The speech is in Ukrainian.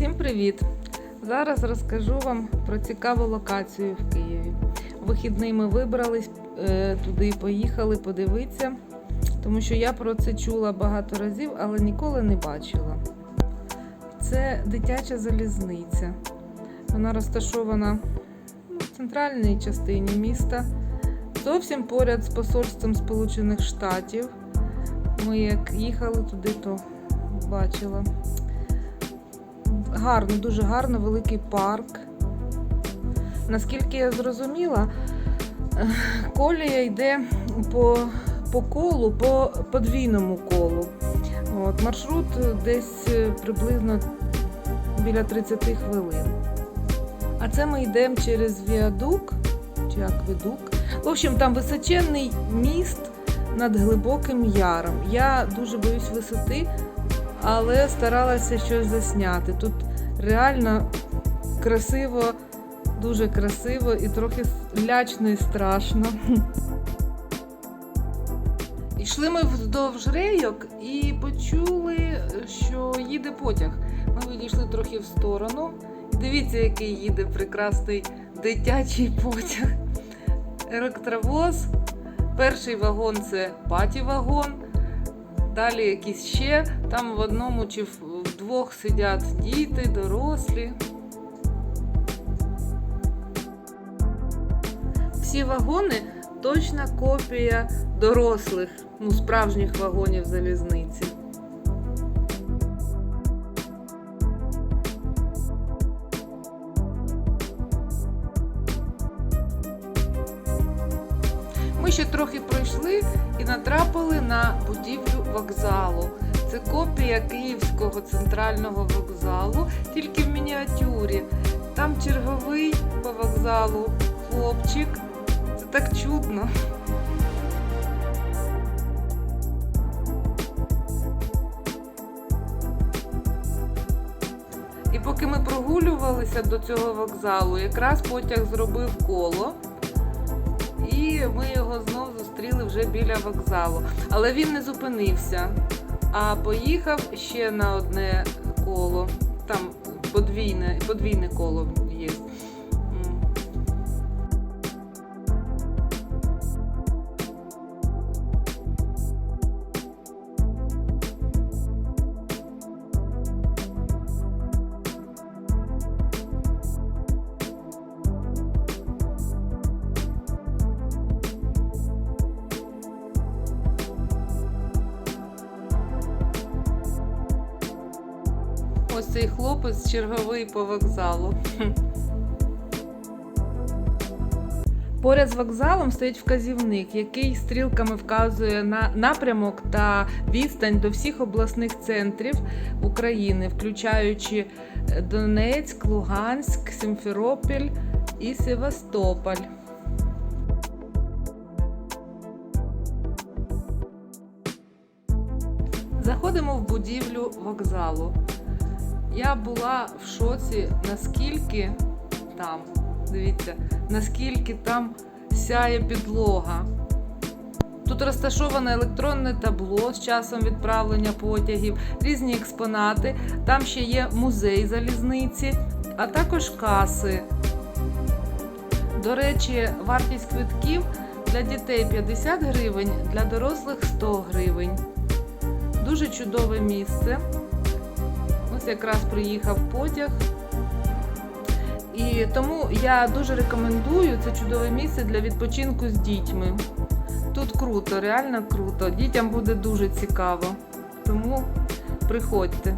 Всім привіт! Зараз розкажу вам про цікаву локацію в Києві. Вихідний ми вибрались е, туди і поїхали подивитися, тому що я про це чула багато разів, але ніколи не бачила. Це дитяча залізниця. Вона розташована ну, в центральній частині міста, зовсім поряд з посольством Сполучених Штатів. Ми як їхали туди, то бачила. Гарно, дуже гарно, великий парк. Наскільки я зрозуміла, колія йде по, по колу, по подвійному колу. От, маршрут десь е, приблизно біля 30 хвилин. А це ми йдемо через віадук чи акведук. В общем, там височенний міст над глибоким яром. Я дуже боюсь висоти, але старалася щось засняти. Тут реально красиво, дуже красиво і трохи лячно і страшно. Йшли ми вздовж рейок і почули, що їде потяг. Ми відійшли трохи в сторону. Дивіться, який їде прекрасний дитячий потяг. Електровоз. Перший вагон це паті-вагон. Далі якісь ще. Там в одному чи в двох сидять діти, дорослі. Всі вагони точна копія дорослих, ну, справжніх вагонів залізниці. Ще трохи пройшли і натрапили на будівлю вокзалу. Це копія Київського центрального вокзалу, тільки в мініатюрі. Там черговий по вокзалу хлопчик. Це так чудно. І поки ми прогулювалися до цього вокзалу, якраз потяг зробив коло. І ми його знов зустріли вже біля вокзалу. Але він не зупинився, а поїхав ще на одне коло. Там подвійне, подвійне коло Ось цей хлопець черговий по вокзалу. Поряд з вокзалом стоїть вказівник, який стрілками вказує на напрямок та відстань до всіх обласних центрів України, включаючи Донецьк, Луганськ, Сімферополь і Севастополь. Заходимо в будівлю вокзалу. Я була в шоці, наскільки там, дивіться, наскільки там сяє підлога. Тут розташоване електронне табло з часом відправлення потягів, різні експонати. Там ще є музей залізниці, а також каси. До речі, вартість квитків для дітей 50 гривень, для дорослих 100 гривень. Дуже чудове місце. Ось якраз приїхав потяг. І тому я дуже рекомендую це чудове місце для відпочинку з дітьми. Тут круто, реально круто. Дітям буде дуже цікаво. Тому приходьте.